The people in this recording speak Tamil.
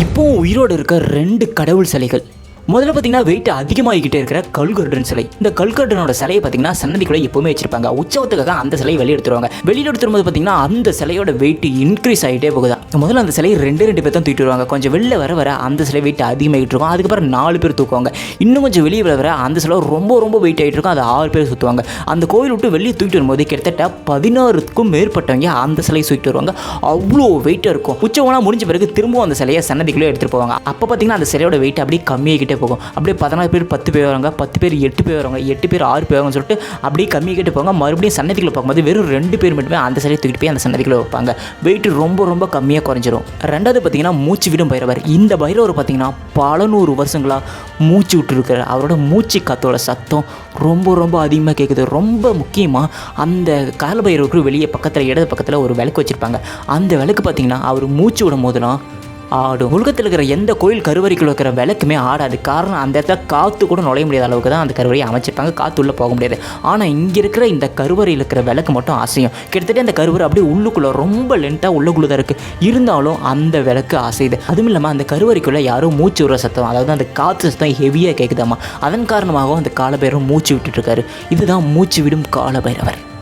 இப்போவும் உயிரோடு இருக்க ரெண்டு கடவுள் சிலைகள். முதல்ல பார்த்தீங்கன்னா வெயிட் அதிகமாகிக்கிட்டே இருக்கிற கல்கர்டன் சிலை. இந்த கல்கர்டனோட சிலையை பார்த்தீங்கன்னா சன்னதிக்குள்ள எப்பவுமே வச்சிருப்பாங்க. உற்சவத்துக்காக அந்த சிலையை வெளியே எடுத்துருவாங்க. வெளியில் எடுத்துரும்போது பார்த்தீங்கன்னா அந்த சிலையோட வெயிட் இன்க்ரீஸ் ஆகிட்டே போகுதா. முதல்ல அந்த சிலையை ரெண்டு ரெண்டு பேர் தான் தூக்கிட்டு வருவாங்க. கொஞ்சம் வெளில வர வர அந்த சிலை வெயிட் அதிகமாகிட்டு இருக்கும். அதுக்கப்புறம் நாலு பேர் தூக்குவாங்க. இன்னும் கொஞ்சம் வெளியே வர வர அந்த சிலை ரொம்ப ரொம்ப வெயிட் ஆகிட்டு இருக்கும். அது ஆறு பேர் சுற்றுவாங்க அந்த கோயில் விட்டு வெளியே தூக்கிட்டு வரும்போது கிட்டத்தட்ட பதினாறுக்கும் மேற்பட்டவங்க அந்த சிலையை தூக்கிட்டு வருவாங்க. அவ்வளோ வெயிட்டாக இருக்கும். உச்சவனா முடிஞ்ச பிறகு திரும்பவும் அந்த சிலையை சன்னதிக்குள்ளே எடுத்துகிட்டு போவாங்க. அப்போ பார்த்தீங்கன்னா அந்த சிலையோட வெயிட் அப்படியே கம்மியாகிட்டே போகும். அப்படியே பதினாறு பேர் பத்து பேர் வராங்க பத்து பேர் எட்டு பேர் வராங்க எட்டு பேர் ஆறு பேர் வராங்கன்னு சொல்லிட்டு அப்படியே கம்மியாகிட்டே போவாங்க. மறுபடியும் சன்னதிகளை பார்க்கும்போது வெறும் ரெண்டு பேர் மட்டுமே அந்த சிலையை தூக்கிட்டு போய் அந்த சன்னதிகளை வைப்பாங்க. வெயிட் ரொம்ப ரொம்ப கம்மியாக குறைஞ்சிரும். ரெண்டாவது பார்த்தீங்கன்னா மூச்சு விடும் பைரவர். இந்த பைரவர் பார்த்தீங்கன்னா பல நூறு வருஷங்களாக மூச்சு விட்டுருக்கிற அவரோட மூச்சு காத்தோட சத்தம் ரொம்ப ரொம்ப அதிகமாக கேட்குது ரொம்ப முக்கியமாக அந்த கால பைரவருக்கு வெளியே பக்கத்தில் இடது பக்கத்தில் ஒரு விளக்கு வச்சுருப்பாங்க. அந்த விளக்கு பார்த்தீங்கன்னா அவர் மூச்சு விடும் போதெல்லாம் ஆடும். உலகத்தில் இருக்கிற எந்த கோயில் கருவறைக்குள் இருக்கிற விளக்குமே ஆடாது. காரணம் அந்த இடத்துல காற்று கூட நுழைய முடியாத அளவுக்கு தான் அந்த கருவறையை அமைச்சிருப்பாங்க. காற்று உள்ளே போக முடியாது. ஆனால் இங்கே இருக்கிற இந்த கருவறையில் இருக்கிற விளக்கு மட்டும் அசையும். கிட்டத்தட்ட அந்த கருவறை அப்படியே உள்ளுக்குள்ளே ரொம்ப லென்த்தாக உள்ளுக்குள்ளே தான் இருக்குது இருந்தாலும் அந்த விளக்கு அசையுது. அதுவும் இல்லாமல் அந்த கருவறைக்குள்ளே யாரும் மூச்சு விடுற சத்தம் அதாவது அந்த காற்று சத்தம் ஹெவியாக கேட்குதாம்மா அதன் காரணமாகவும் அந்த காலபைரவர் மூச்சு விட்டுட்டு இருக்காரு. இதுதான் மூச்சு விடும் காலபைரவர்.